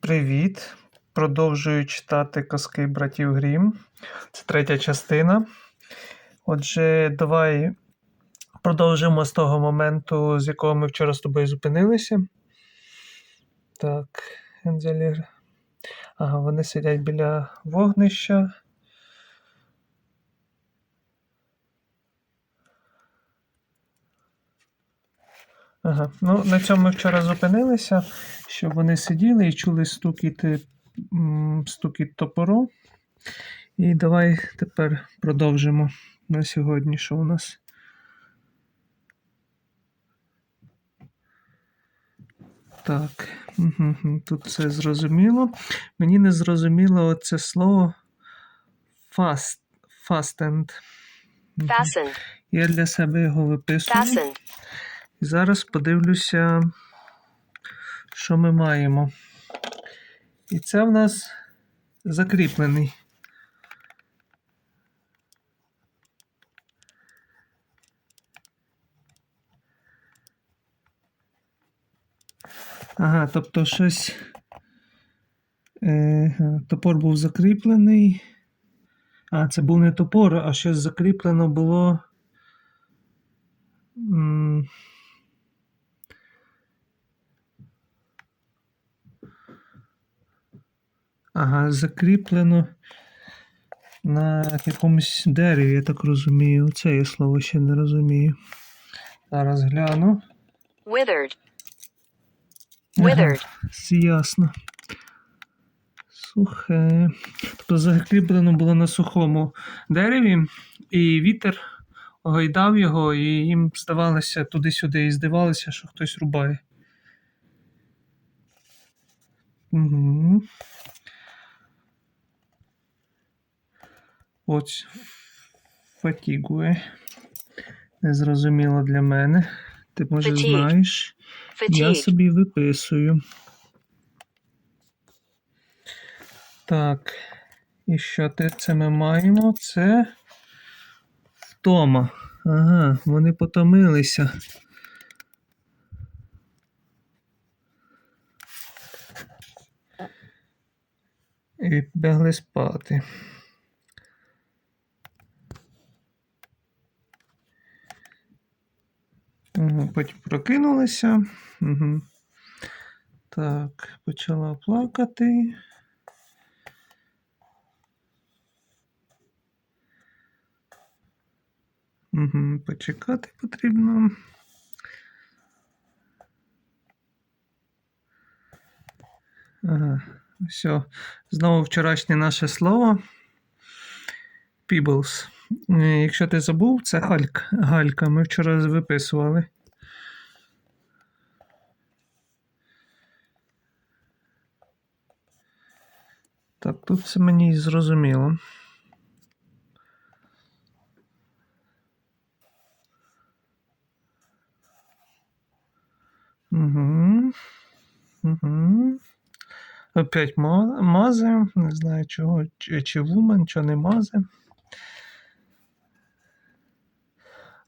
Привіт! Продовжую читати казки братів Грім. Це третя частина. Отже, давай продовжимо з того моменту, з якого ми вчора з тобою зупинилися. Так, Ензелір. Ага, вони сидять біля вогнища. Ага, ну на цьому ми вчора зупинилися, що вони сиділи і чули стукіти, м, стукіт топору. І давай тепер продовжимо на сьогодні, що у нас. Так, тут все зрозуміло. Мені не зрозуміло це слово fast, fastened. Мгм. Fasten. Я для себе його виписую. Fasten. І зараз подивлюся, що ми маємо. І це в нас закріплений. Ага, тобто щось. Е, топор був закріплений. А, це був не топор, а щось закріплено було. Ага, закріплено на якомусь дереві, я так розумію. Це я слово ще не розумію. Зараз гляну. Withered. Ага, Withered. ясно. Сухе. Тобто закріплено було на сухому дереві, і вітер гойдав його, і їм здавалося туди-сюди, і здавалося, що хтось рубає. Угу. Ось фатігує. Незрозуміло для мене. Ти може Fatigue. знаєш. Я собі виписую. Так. І що те це ми маємо? Це втома. Ага, вони потомилися. І бігли спати. Потім прокинулися. Угу. Так, почала плакати. Угу, почекати потрібно. Ага, все. Знову вчорашнє наше слово. Peebles. Е, Якщо ти забув, це галька. Галька. Ми вчора виписували. Так, тут все мені зрозуміло. Угу. Угу. Опять ма- мази. Не знаю чого, чи вумен, чи не мази.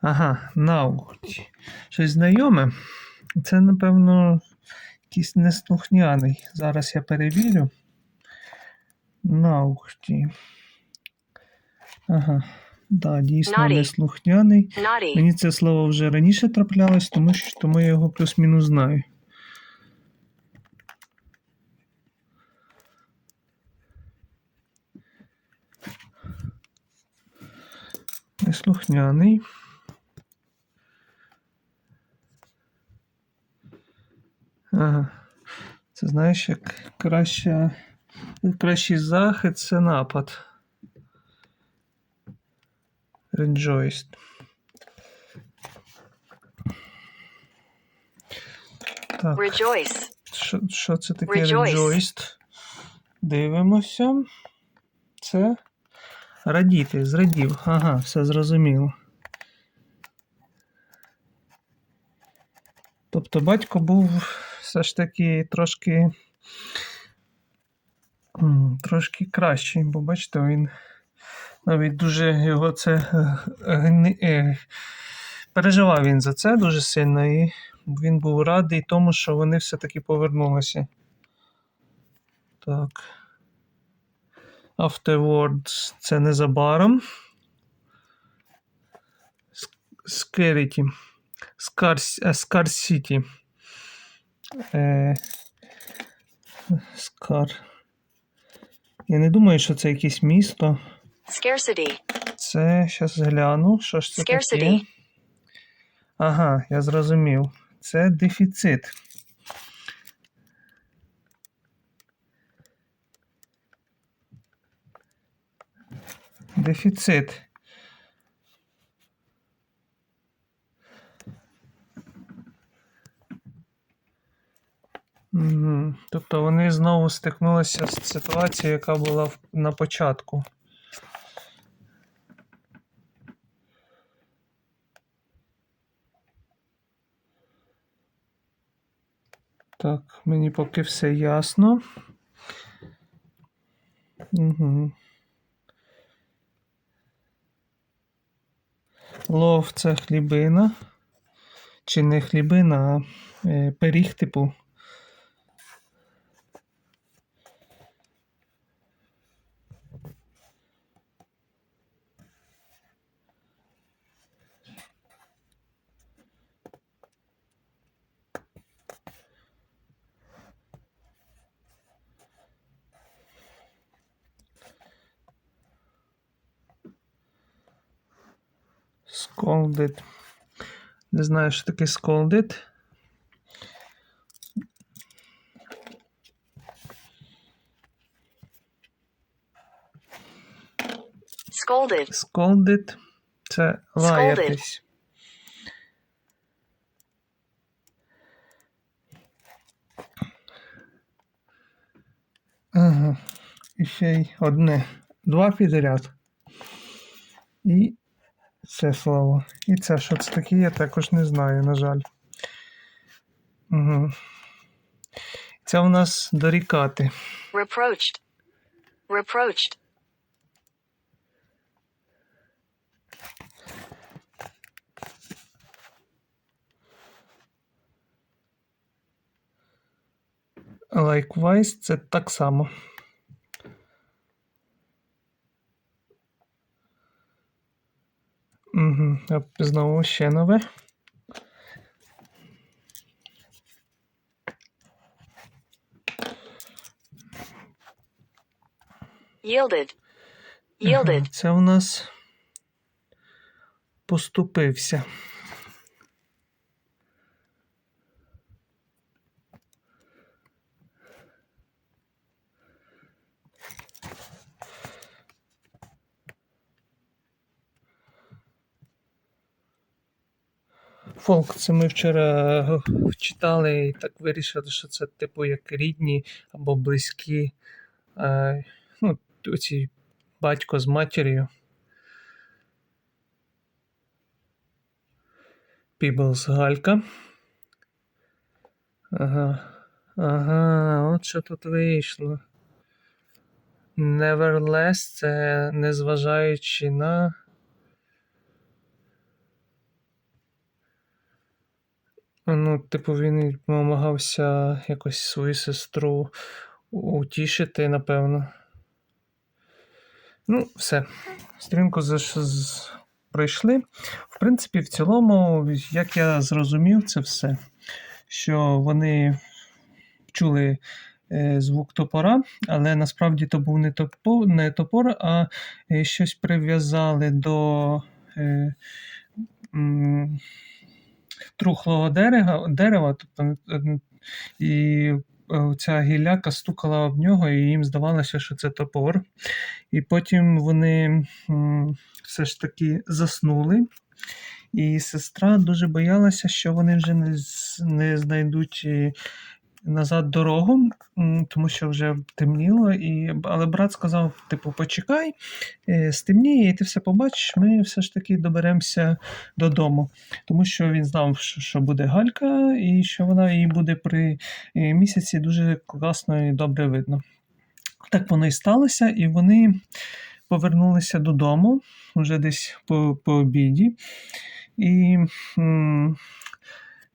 Ага, наугті. Щось знайоме. Це, напевно, якийсь неслухняний. Зараз я перевірю. Наугті. Ага. Да, дійсно Naughty. неслухняний. Naughty. Мені це слово вже раніше траплялось, тому, що, тому я його плюс-мінус знаю. Неслухняний. Ага. Це знаєш, як краща, кращий захід це напад. Rejoiced. Так, Rejoice. що, що це таке Rejoice. rejoiced? Дивимося. Це радіти, зрадів. Ага, все зрозуміло. Тобто батько був все ж таки трошки. Трошки кращий, бо бачите, він навіть дуже його це е, е, переживав він за це дуже сильно, і він був радий тому, що вони все-таки повернулися. Так. Afterwards це незабаром. Scarcity. Scars- е, Scarcity. Е, Скар. Я не думаю, що це якесь місто. Scarcity. Це щас гляну, що ж це таке. Ага, я зрозумів. Це дефіцит. Дефіцит. Тобто вони знову стикнулися з ситуацією, яка була на початку. Так, мені поки все ясно. Угу. Лов це хлібина. Чи не хлібина, а е, пиріг типу. Scalded. Не знаю, що таке scalded. Scolded. Scalded – це лаятись. Ага. І ще й одне. Два підряд. І це слово. І це що це таке, я також не знаю, на жаль. Угу. Це у нас дорікати. Reproached. Reproached. Likewise, це так само. Угу. Знову ще нове. Yielded. Yielded. Це у нас поступився. Фолк, це ми вчора е, читали і так вирішили, що це типу як рідні або близькі. Е, ну, оці батько з матір'ю. Піблс Галька. Ага. Ага, от що тут вийшло. Nevertheless, це незважаючи на. Ну, типу, він намагався якось свою сестру утішити, напевно. Ну, все. Стрінку з... пройшли. В принципі, в цілому, як я зрозумів, це все. Що вони чули е, звук топора, але насправді то був не топор, не топор а е, щось прив'язали до е, м, трухлого дерева, дерева тобто, е, і е, ця гілляка стукала об нього, і їм здавалося, що це топор. І потім вони все ж таки заснули. І сестра дуже боялася, що вони вже не, не знайдуть е, назад дорогу, тому що вже темніло. І, але брат сказав: типу, почекай, е, стемніє, і ти все побачиш, ми все ж таки доберемося додому. Тому що він знав, що, буде галька, і що вона її буде при е, місяці дуже класно і добре видно. Так воно і сталося, і вони повернулися додому вже десь по, по обіді. І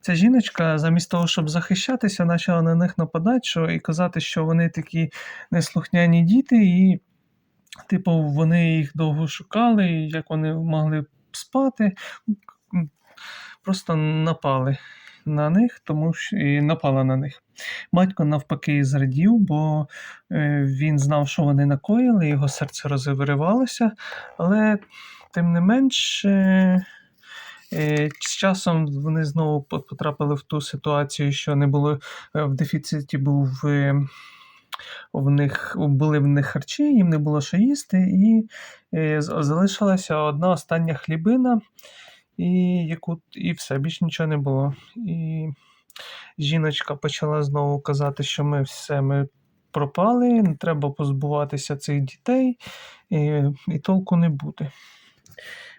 ця жіночка, замість того, щоб захищатися, почала на них нападати що, і казати, що вони такі неслухняні діти, і, типу, вони їх довго шукали, і як вони могли спати. Просто напали на них, тому що і напала на них. Батько навпаки зрадів, бо е, він знав, що вони накоїли, його серце розривалося, але тим не менш. Е, З часом вони знову потрапили в ту ситуацію, що не було е, в дефіциті був е, в них були в них харчі, їм не було що їсти, і залишилася одна остання хлібина, і, яку, і все, більш нічого не було. І жіночка почала знову казати, що ми все ми пропали, не треба позбуватися цих дітей, і, і толку не буде.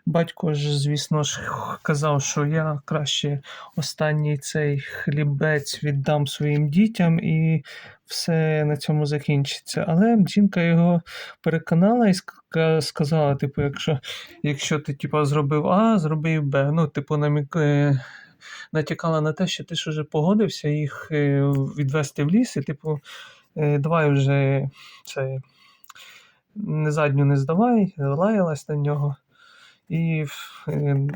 Батько ж, звісно ж, казав, що я краще останній цей хлібець віддам своїм дітям і все на цьому закінчиться. Але жінка його переконала і сказала: типу, якщо, якщо ти типу, зробив А, зробив Б. Ну, типу, намік, е, натякала на те, що ти ж уже погодився їх е, відвести в ліс, і, типу, е, давай вже це, не задню не здавай, лаялась на нього і е,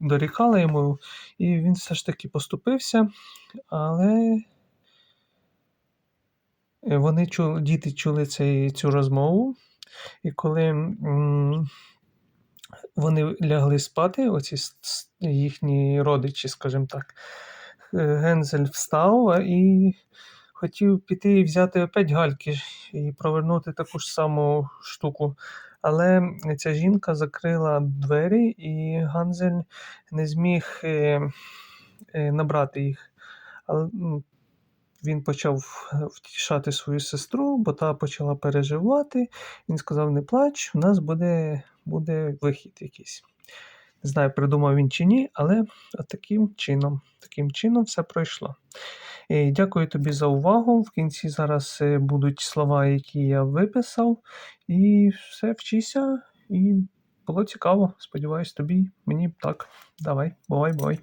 дорікала йому, і він все ж таки поступився, але е, вони чули, діти чули цей, цю розмову, і коли вони лягли спати, оці їхні родичі, скажімо так, е, Гензель встав і хотів піти і взяти опять гальки і провернути таку ж саму штуку. Але ця жінка закрила двері, і Ганзель не зміг е, е, набрати їх. Але ну, він почав е, втішати свою сестру, бо та почала переживати. Він сказав: не плач, у нас буде, буде вихід якийсь. Не знаю, придумав він чи ні, але таким чином, таким чином все пройшло. Дякую тобі за увагу. В кінці зараз е, будуть слова, які я виписав, і все вчися. І було цікаво. Сподіваюсь, тобі, мені так. Давай, бувай, бувай.